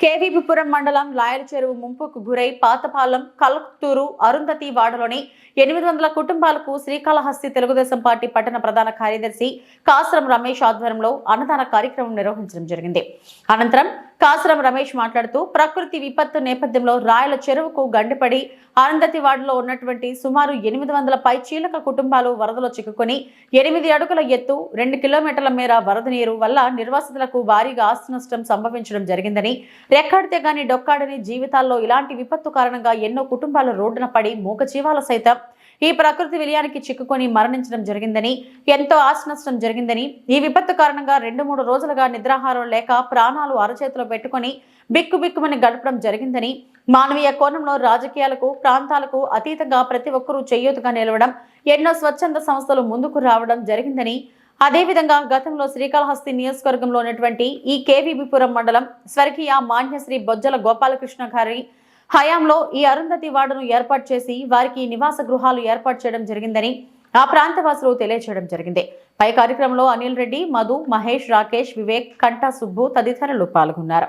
కేవీపురం మండలం లాయల చెరువు ముంపుకు గురై పాతపాలెం కలక్తూరు అరుంధతి వాడలోని ఎనిమిది వందల కుటుంబాలకు శ్రీకాళహస్తి తెలుగుదేశం పార్టీ పట్టణ ప్రధాన కార్యదర్శి కాసరం రమేష్ ఆధ్వర్యంలో అన్నదాన కార్యక్రమం నిర్వహించడం జరిగింది. అనంతరం కాసరం రమేష్ మాట్లాడుతూ ప్రకృతి విపత్తు నేపథ్యంలో రాయల చెరువుకు గండిపడి ఆనందతి వార్డులో ఉన్నటువంటి సుమారు ఎనిమిది వందల పై చీలక కుటుంబాలు వరదలో చిక్కుకొని ఎనిమిది అడుగుల ఎత్తు రెండు కిలోమీటర్ల మేర వరద నీరు వల్ల నిర్వాసితులకు భారీగా ఆస్తి నష్టం సంభవించడం జరిగిందని రెక్కాడితే గాని డొక్కాడని జీవితాల్లో ఇలాంటి విపత్తు కారణంగా ఎన్నో కుటుంబాలు రోడ్డున పడి మూగజీవాలు సైతం ఈ ప్రకృతి విలయానికి చిక్కుకొని మరణించడం జరిగిందని ఎంతో ఆస్తి నష్టం జరిగిందని ఈ విపత్తు కారణంగా రెండు మూడు రోజులుగా నిద్రాహారం లేక ప్రాణాలు అరచేతిలో పెట్టుకొని బిక్కుబిక్కుమని గడపడం జరిగిందని మానవీయ కోణంలో రాజకీయాలకు ప్రాంతాలకు అతీతంగా ప్రతి ఒక్కరూ చేయూతగా నిలవడం ఎన్నో స్వచ్ఛంద సంస్థలు ముందుకు రావడం జరిగిందని అదేవిధంగా గతంలో శ్రీకాళహస్తి నియోజకవర్గంలో ఉన్నటువంటి ఈ కేవీబీపురం మండలం స్వర్గీయ మాన్యశ్రీ బొజ్జల గోపాలకృష్ణ గారి హయాంలో ఈ అరుంధతి వార్డును ఏర్పాటు చేసి వారికి నివాస గృహాలు ఏర్పాటు చేయడం జరిగిందని ఆ ప్రాంతవాసులు తెలియజేయడం జరిగింది. పై కార్యక్రమంలో అనిల్ రెడ్డి మధు మహేష్ రాకేష్ వివేక్ కంటా సుబ్బు తదితరులు పాల్గొన్నారు.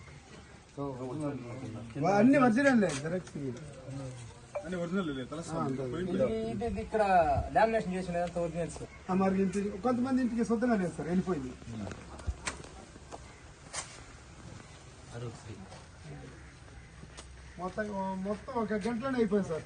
అన్ని ఒరిజినల్ జెరాక్స్ ఇక్కడ డామినేషన్ చేసిన ఒరిజినల్స్ మరి కొంతమంది ఇంటికి సొంతంగా లేదు సార్ వెళ్ళిపోయింది. మొత్తం మొత్తం ఒక గంటలోనే అయిపోయింది సార్.